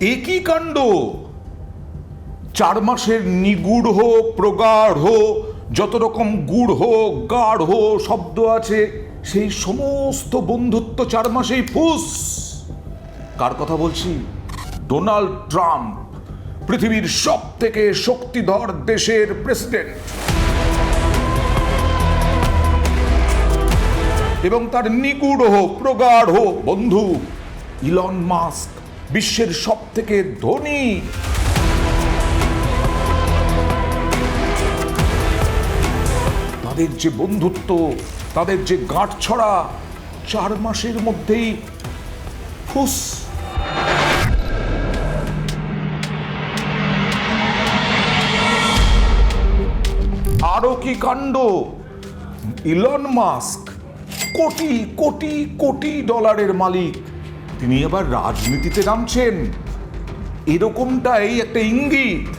একই কাণ্ড। চার মাসের নিগুড় প্রগাঢ় যত রকম গুড় গাঢ় শব্দ আছে, সেই সমস্ত বন্ধুত্ব চার মাসেই ফুস। কার কথা বলছি? ডোনাল্ড ট্রাম্প, পৃথিবীর সব থেকে শক্তিধর দেশের প্রেসিডেন্ট। এবং তার নিগুড় প্রগাঢ় বন্ধু ইলন মাস্ক। বিশ্বের সব থেকে ধনী। তাদের যে বন্ধুত্ব, তাদের যে গাঁট ছড়া চার মাসের মধ্যেই ফুস। আরও কি কাণ্ড? ইলন মাস্ক কোটি কোটি কোটি ডলারের মালিক। তিনি আবার রাজনীতিতে নামছেন। এরকমটাই একটা ইঙ্গিত।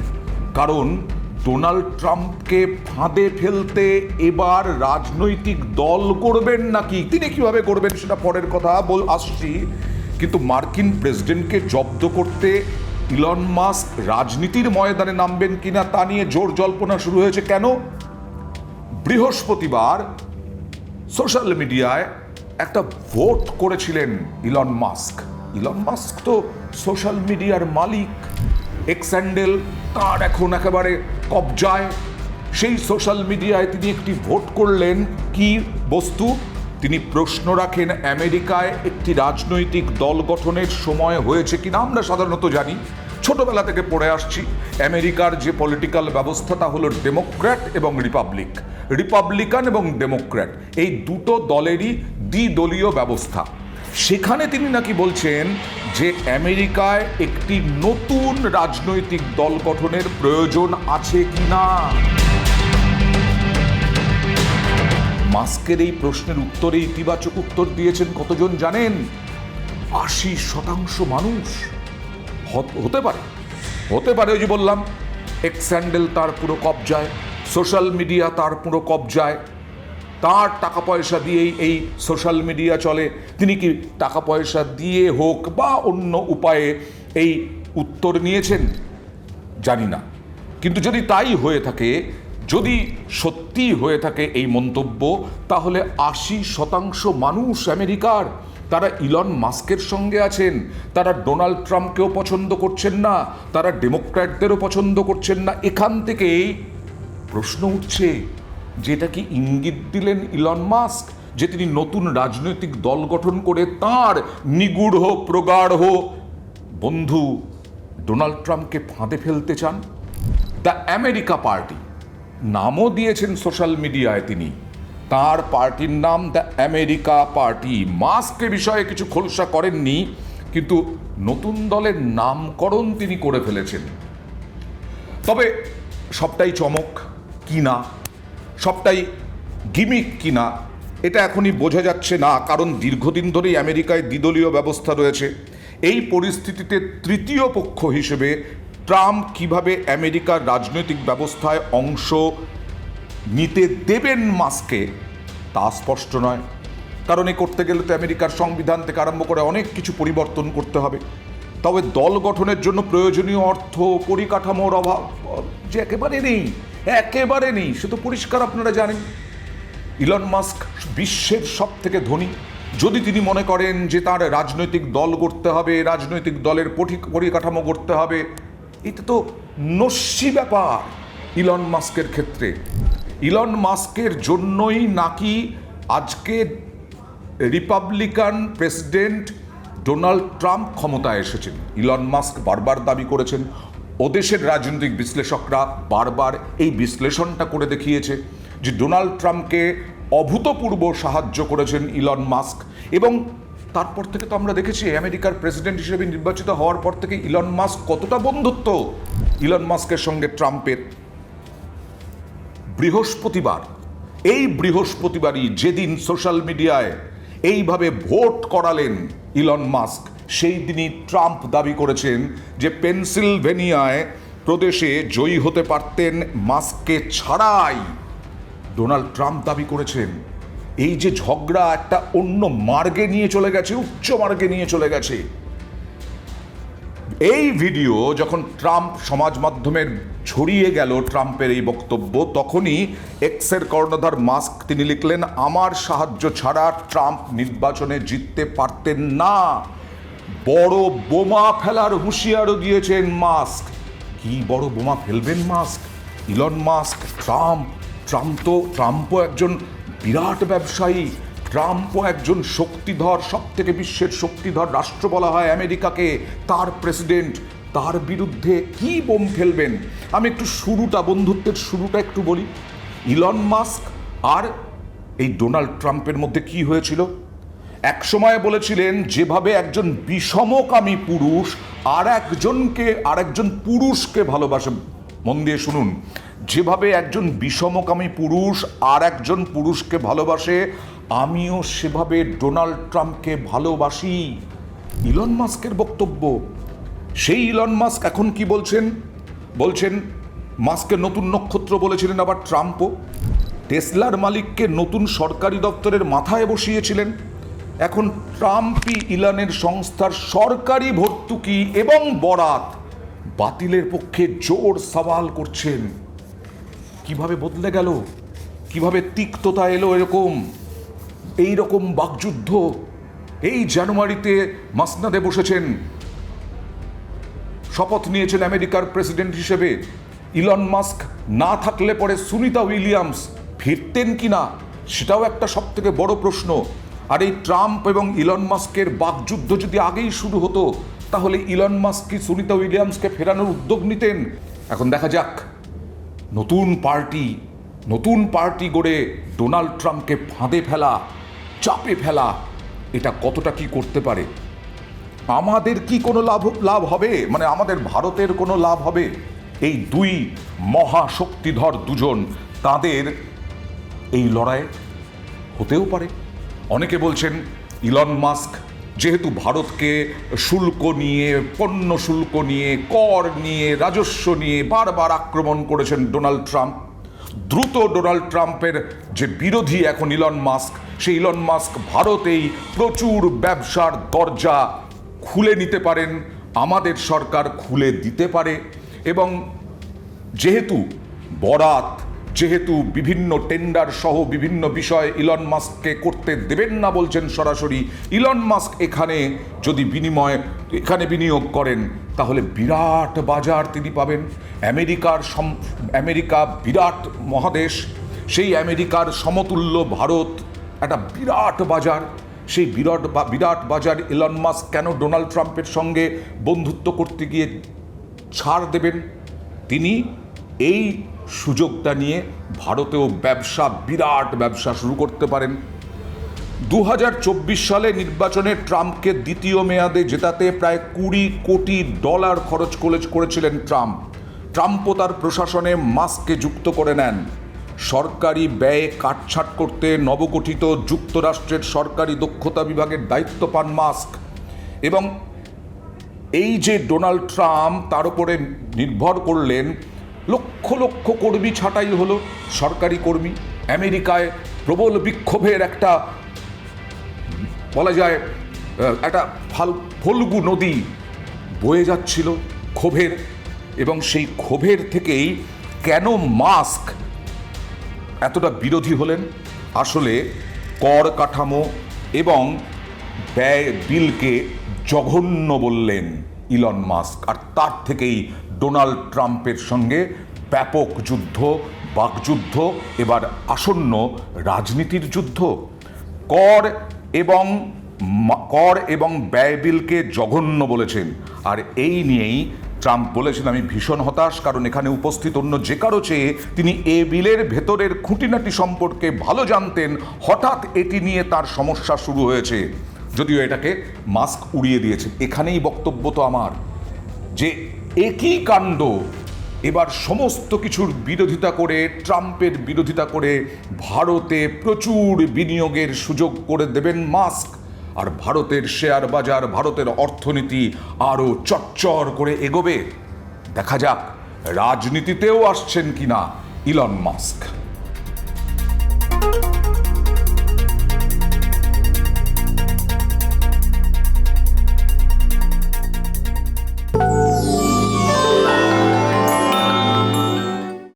কারণ ডোনাল্ড ট্রাম্পকে ফাঁদে ফেলতে এবার রাজনৈতিক দল করবেন নাকি? তিনি কীভাবে করবেন সেটা পরের কথা বল, আসছি। কিন্তু মার্কিন প্রেসিডেন্টকে জব্দ করতে ইলন মাস্ক রাজনীতির ময়দানে নামবেন কিনা তা নিয়ে জোর জল্পনা শুরু হয়েছে কেন? বৃহস্পতিবার সোশ্যাল মিডিয়ায় একটা ভোট করেছিলেন ইলন মাস্ক। ইলন মাস্ক তো সোশ্যাল মিডিয়ার মালিক। এক্স্যান্ডেল তার এখন একেবারে কবজায়। সেই সোশ্যাল মিডিয়ায় তিনি একটি ভোট করলেন। কি বস্তু? তিনি প্রশ্ন রাখেন, আমেরিকায় একটি রাজনৈতিক দল গঠনের সময় হয়েছে কিনা? আমরা সাধারণত জানি। ছোটবেলা থেকে পড়ে আসছি। আমেরিকার যে পলিটিক্যাল ব্যবস্থা তা হলো ডেমোক্র্যাট এবং রিপাবলিক রিপাবলিকান এবং ডেমোক্র্যাট এই দুটো দলেরই দ্বিদলীয় ব্যবস্থা। সেখানে তিনি নাকি বলছেন যে আমেরিকায় একটি নতুন রাজনৈতিক দল গঠনের প্রয়োজন আছে কি না মাস্কের এই প্রশ্নের উত্তরে ইতিবাচক উত্তর দিয়েছেন কতজন জানেন? আশি শতাংশ মানুষ। হত- পারে। হতে পারে ওই যে বললাম এক্স্যান্ডেল তার পুরো কবজায়। সোশ্যাল মিডিয়া তার পুরো কবজায়। তার টাকা পয়সা দিয়েই এই সোশ্যাল মিডিয়া চলে। তিনি কি টাকা পয়সা দিয়ে হোক বা অন্য উপায়ে এই উত্তর নিয়েছেন, জানি না। কিন্তু যদি তাই হয়ে থাকে, যদি সত্যি হয়ে থাকে এই মন্তব্য, তাহলে আশি শতাংশ মানুষ আমেরিকার, তারা ইলন মাস্কের সঙ্গে আছেন, তারা ডোনাল্ড ট্রাম্পকেও পছন্দ করছেন না, তারা ডেমোক্র্যাটদেরও পছন্দ করছেন না, এখান থেকেই প্রশ্ন উঠছে, যেটা কি ইঙ্গিত দিলেন ইলন মাস্ক? যে তিনি নতুন রাজনৈতিক দল গঠন করে তার নিগুড় প্রগাঢ় হোক বন্ধু ডোনাল্ড ট্রাম্পকে ফাঁদে ফেলতে চান? দ্য আমেরিকা পার্টি নামও দিয়েছেন সোশ্যাল মিডিয়ায় তিনি। তার পার্টির নাম দ্য আমেরিকা পার্টি। মাস্ক এ বিষয়ে কিছু খোলসা করেননি, কিন্তু নতুন দলের নামকরণ তিনি করে ফেলেছেন। তবে সবটাই চমক। কি না সবটাই গিমিক কিনা? এটা এখনই বোঝা যাচ্ছে না, কারণ দীর্ঘদিন ধরেই আমেরিকায় দ্বিদলীয় ব্যবস্থা রয়েছে। এই পরিস্থিতিতে তৃতীয় পক্ষ হিসেবে ট্রাম্প কীভাবে আমেরিকার রাজনৈতিক ব্যবস্থায় অংশ নিতে দেবেন মাস্কে, তা স্পষ্ট নয়। কারণ এ করতে গেলে তো আমেরিকার সংবিধান থেকে আরম্ভ করে অনেক কিছু পরিবর্তন করতে হবে। তবে দল গঠনের জন্য প্রয়োজনীয় অর্থ পরিকাঠামোর অভাব, যে একেবারে নেই। একেবারে নেই, সে তো পরিষ্কার আপনারা জানেন। ইলন মাস্ক বিশ্বের সব থেকে ধনী। যদি তিনি মনে করেন যে তার রাজনৈতিক দল গড়তে হবে, রাজনৈতিক দলের পরিকাঠামো গড়তে হবে, এটা তো নস্যি ব্যাপার ইলন মাস্কের ক্ষেত্রে। ইলন মাস্কের জন্যই নাকি আজকে রিপাবলিকান প্রেসিডেন্ট ডোনাল্ড ট্রাম্প ক্ষমতায় এসেছেন। ইলন মাস্ক বারবার দাবি করেছেন ওদেশের রাজনৈতিক বিশ্লেষকরা বারবার এই বিশ্লেষণটা করে দেখিয়েছে যে ডোনাল্ড ট্রাম্পকে অভূতপূর্ব সাহায্য করেছেন ইলন মাস্ক এবং তারপর থেকে তো আমরা দেখেছি আমেরিকার প্রেসিডেন্ট হিসেবে নির্বাচিত হওয়ার পর থেকে ইলন মাস্ক কতটা বন্ধুত্ব ইলন মাস্কের সঙ্গে ট্রাম্পের। বৃহস্পতিবার, এই বৃহস্পতিবারই যেদিন সোশ্যাল মিডিয়ায় এইভাবে ভোট করালেন ইলন মাস্ক সেই দিনই ট্রাম্প দাবি করেছেন যে পেনসিলভেনিয়ায় প্রদেশে জয়ী হতে পারতেন মাস্ককে ছাড়াই। ডোনাল্ড ট্রাম্প দাবি করেছেন, এই যে ঝগড়া একটা অন্য মার্গে নিয়ে চলে গেছে, উচ্চ মার্গে নিয়ে চলে গেছে। এই ভিডিও যখন ট্রাম্প সমাজ মাধ্যমের ছড়িয়ে গেল ট্রাম্পের এই বক্তব্য, তখনই এক্সের কর্ণধার মাস্ক তিনি লিখলেন, আমার সাহায্য ছাড়া ট্রাম্প নির্বাচনে জিততে পারতেন না। বড় বোমা ফেলার হুঁশিয়ারও দিয়েছেন মাস্ক। কি বড় বোমা ফেলবেন Musk? Elon Musk, Trump. Trump তো, ট্রাম্পও একজন বিরাট ব্যবসায়ী। ট্রাম্পও একজন শক্তিধর সব থেকে বিশ্বের শক্তিধর রাষ্ট্র বলা হয় আমেরিকাকে। তার প্রেসিডেন্ট, তার বিরুদ্ধে কি বোম ফেলবেন? আমি একটু শুরুটা, বন্ধুত্বের শুরুটা একটু বলি। ইলন মাস্ক আর এই ডোনাল্ড ট্রাম্পের মধ্যে কি হয়েছিল? এক সময় বলেছিলেন, যেভাবে একজন বিষমকামী পুরুষ আর একজনকে আর একজন পুরুষকে ভালোবাসে। মন দিয়ে শুনুন। যেভাবে একজন বিষমকামী পুরুষ আর একজন পুরুষকে ভালোবাসে, আমিও সেভাবে ডোনাল্ড ট্রাম্পকে ভালোবাসি। ইলন মাস্কের বক্তব্য। সেই ইলন মাস্ক এখন কি বলছেন? বলছেন মাস্কের নতুন নক্ষত্র বলেছিলেন আবার ট্রাম্পও। টেসলার মালিককে নতুন সরকারি দপ্তরের মাথায় বসিয়েছিলেন। এখন ট্রাম্পই ইলানের সংস্থার সরকারি ভর্তুকি এবং বরাত বাতিলের পক্ষে জোর সওয়াল করছেন। কীভাবে বদলে গেল? কীভাবে তিক্ততা এলো এরকম? এই রকম বাকযুদ্ধ এই জানুয়ারিতে মাসনাদে বসেছেন। শপথ নিয়েছেন আমেরিকার প্রেসিডেন্ট হিসেবে। ইলন মাস্ক না থাকলে পরে সুনিতা উইলিয়ামস ফিরতেন কি না সেটাও একটা সব থেকে বড় প্রশ্ন। আর এই ট্রাম্প এবং ইলন মাস্কের বাকযুদ্ধ যদি আগেই শুরু হতো, তাহলে ইলন মাস্ক কি সুনিতা উইলিয়ামসকে ফেরানোর উদ্যোগ নিতেন? এখন দেখা যাক। নতুন পার্টি নতুন পার্টি গড়ে ডোনাল্ড ট্রাম্পকে ফাঁদে ফেলা, চাপে ফেলা, এটা কতটা কি করতে পারে? আমাদের কি কোনো লাভ লাভ হবে? মানে আমাদের ভারতের কোনো লাভ হবে? এই দুই মহাশক্তিধর দুজন, তাদের এই লড়াই হতেও পারে। অনেকে বলছেন ইলন মাস্ক যেহেতু ভারতকে শুল্ক নিয়ে, পণ্য শুল্ক নিয়ে, কর নিয়ে, রাজস্ব নিয়ে বারবার আক্রমণ করেছেন ডোনাল্ড ট্রাম্প দ্রুত ডোনাল্ড ট্রাম্পের যে বিরোধী এখন ইলন মাস্ক সেই ইলন মাস্ক ভারতেই প্রচুর ব্যবসার দরজা খুলে নিতে পারেন, আমাদের সরকার খুলে দিতে পারে এবং যেহেতু বরাত যেহেতু বিভিন্ন টেন্ডার সহ বিভিন্ন বিষয় ইলন মাস্ককে করতে দেবেন না বলছেন সরাসরি ইলন মাস্ক এখানে যদি বিনিময়, এখানে বিনিয়োগ করেন, তাহলে বিরাট বাজার তিনি পাবেন। আমেরিকার সম, আমেরিকা বিরাট মহাদেশ, সেই আমেরিকার সমতুল্য ভারত, একটা বিরাট বাজার। সেই বিরাট বিরাট বাজার ইলন মাস্ক কেন ডোনাল্ড ট্রাম্পের সঙ্গে বন্ধুত্ব করতে গিয়ে ছাড় দেবেন? তিনি এই সুযোগটা নিয়ে ভারতেও ব্যবসা, বিরাট ব্যবসা শুরু করতে পারেন। দু হাজার চব্বিশ সালে নির্বাচনে ট্রাম্পকে দ্বিতীয় মেয়াদে জেতাতে প্রায় কুড়ি কোটি ডলার খরচ করে করেছিলেন ট্রাম্প। ট্রাম্পও তার প্রশাসনে মাস্ককে যুক্ত করে নেন। সরকারি ব্যয়ে কাটছাট করতে নবগঠিত যুক্তরাষ্ট্রের সরকারি দক্ষতা বিভাগের দায়িত্ব পান মাস্ক। এবং এই যে ডোনাল্ড ট্রাম্প, তার উপরে নির্ভর করলেন লক্ষ লক্ষ কর্মী ছাঁটাই হলো সরকারি কর্মী। আমেরিকায় প্রবল বিক্ষোভের একটা, বলা যায় একটা ফাল, ফল্গু নদী বয়ে যাচ্ছিল ক্ষোভের এবং সেই ক্ষোভের থেকেই কেন মাস্ক এতটা বিরোধী হলেন? আসলে কর কাঠামো এবং ব্যয়, বিলকে জঘন্য বললেন ইলন মাস্ক। আর তার থেকেই ডোনাল্ড ট্রাম্পের সঙ্গে ব্যাপক যুদ্ধ, বাকযুদ্ধ, এবার আসন্ন রাজনীতির যুদ্ধ। কর এবং কর এবং ব্যয় বিলকে জঘন্য বলেছেন। আর এই নিয়েই ট্রাম্প বলেছেন, আমি ভীষণ হতাশ, কারণ এখানে উপস্থিত অন্য যে কারও চেয়ে তিনি এ বিলের ভেতরের খুঁটিনাটি সম্পর্কে ভালো জানতেন। হঠাৎ এটি নিয়ে তার সমস্যা শুরু হয়েছে। যদিও এটাকে মাস্ক উড়িয়ে দিয়েছে। এখানেই বক্তব্য তো আমার। যে একই কাণ্ড। এবার সমস্ত কিছুর বিরোধিতা করে, ট্রাম্পের বিরোধিতা করে ভারতে প্রচুর বিনিয়োগের সুযোগ করে দেবেন মাস্ক। আর ভারতের শেয়ার বাজার, ভারতের অর্থনীতি আরও চচ্চর করে এগোবে। দেখা যাক রাজনীতিতেও আসছেন কিনা ইলন মাস্ক।